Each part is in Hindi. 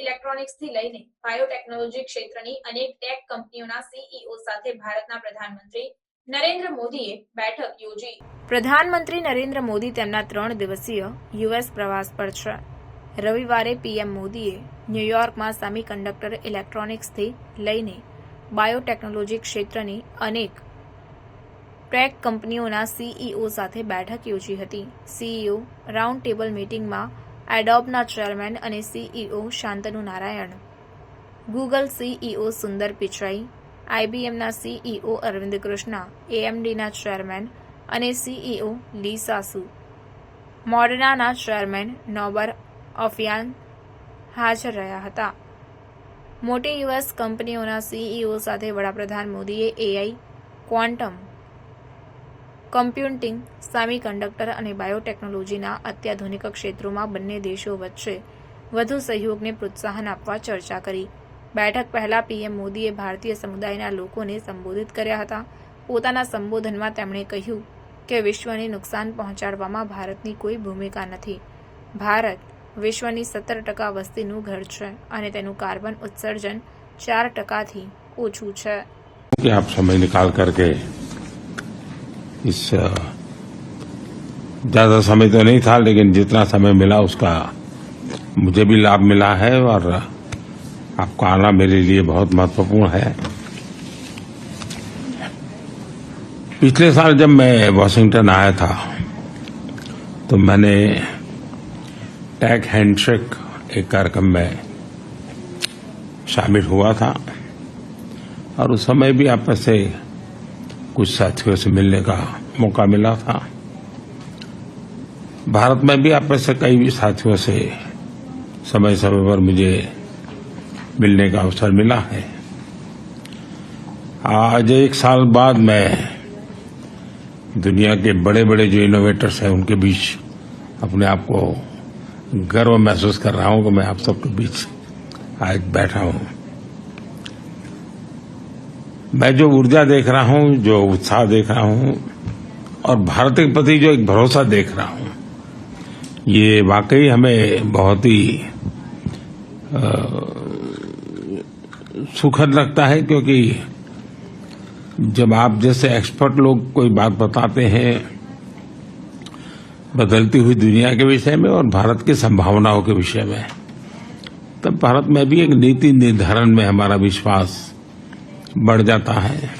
ઇલેક્ટ્રોનિક્સથી લઈને બાયોટેકનોલોજી ક્ષેત્રની અનેક ટેક કંપનીઓના સીઈઓ સાથે ભારતના પ્રધાનમંત્રી નરેન્દ્ર મોદીએ બેઠક યોજી. પ્રધાનમંત્રી નરેન્દ્ર મોદી તેમના ત્રણ દિવસીય યુએસ પ્રવાસ પર છે. રવિવારે પીએમ મોદીએ ન્યૂયોર્કમાં સેમિકન્ડક્ટર ઇલેક્ટ્રોનિક્સથી લઈને બાયોટેકનોલોજી ક્ષેત્રની અનેક ટેક કંપનીઓના સીઈઓ સાથે બેઠક યોજી હતી. સીઈઓ રાઉન્ડ ટેબલ મીટિંગમાં એડોબના ચેરમેન અને CEO Shantanu Narayen. Google CEO Sundar Pichai આઈબીએમના CEO Arvind Krishna એએમડીના ચેરમેન અને સીઈઓ લી સાસુ. મોડર્નાના ચેરમેન નોબર ઓફિયાન હાજર રહ્યા હતા. મોટી યુએસ કંપનીઓના સીઈઓ સાથે વડાપ્રધાન મોદીએ AI quantum computing semiconductor અને બાયોટેકનોલોજીના અત્યાધુનિક ક્ષેત્રોમાં બંને દેશો વચ્ચે વધુ સહયોગને પ્રોત્સાહન આપવા ચર્ચા કરી. બેઠક પહેલા પીએમ મોદીએ ભારતીય સમુદાયના લોકોને સંબોધિત કર્યા હતા. પોતાના સંબોધનમાં તેમણે કહ્યું કે વિશ્વને નુકસાન પહોંચાડવામાં ભારતની કોઈ ભૂમિકા નથી. ભારત વિશ્વની સત્તર ટકા વસ્તીનું ઘર છે અને તેનું કાર્બન ઉત્સર્જન ચાર ટકાથી ઓછું છે. આપ સમય નિકાલ કરકે ज़्यादा समय तो नहीं था, लेकिन जितना समय मिला उसका मुझे भी लाभ मिला है और आपका आना मेरे लिए बहुत महत्वपूर्ण है। पिछले साल जब मैं वॉशिंगटन आया था तो मैंने टैग हैंडशेक एक कार्यक्रम में शामिल हुआ था और उस समय भी आप में से कुछ साथियों से मिलने का मौका मिला था। भारत में भी आप से कई साथियों से समय समय पर मुझे मिलने का अवसर मिला है। आज एक साल बाद मैं दुनिया के बड़े बड़े जो इनोवेटर्स हैं, उनके बीच अपने आप को गर्व महसूस कर रहा हूँ कि मैं आप सबके बीच आज बैठा हूँ। मैं जो ऊर्जा देख रहा हूँ, जो उत्साह देख रहा हूँ और भारत के प्रति जो एक भरोसा देख रहा हूँ ये वाकई हमें बहुत ही सुखद लगता है क्योंकि जब आप जैसे एक्सपर्ट लोग कोई बात बताते हैं, बदलती हुई दुनिया के विषय में और भारत की संभावनाओं के विषय में, तब भारत में भी एक नीति निर्धारण में हमारा विश्वास बढ़ जाता है।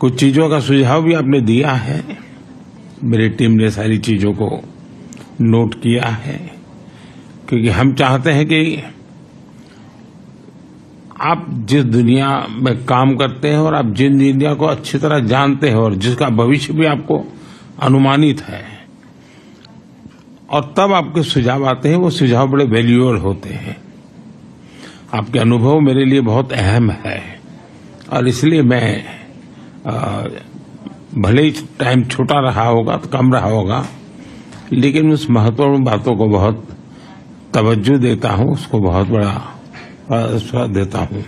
कुछ चीज़ों का सुझाव भी आपने दिया है। मेरी टीम ने सारी चीज़ों को नोट किया है। क्योंकि हम चाहते हैं कि आप जिस दुनिया में काम करते हैं और आप जिन दुनिया को अच्छी तरह जानते हैं और जिसका भविष्य भी आपको अनुमानित है और तब आपके सुझाव आते हैं वो सुझाव बड़े वैल्यूएबल होते हैं। आपके अनुभव मेरे लिए बहुत अहम है और इसलिए मैं अ, भले ही टाइम छोटा रहा होगा तो कम रहा होगा लेकिन उस महत्वपूर्ण बातों को बहुत तवज्जो देता हूँ उसको बहुत बड़ा देता हूँ।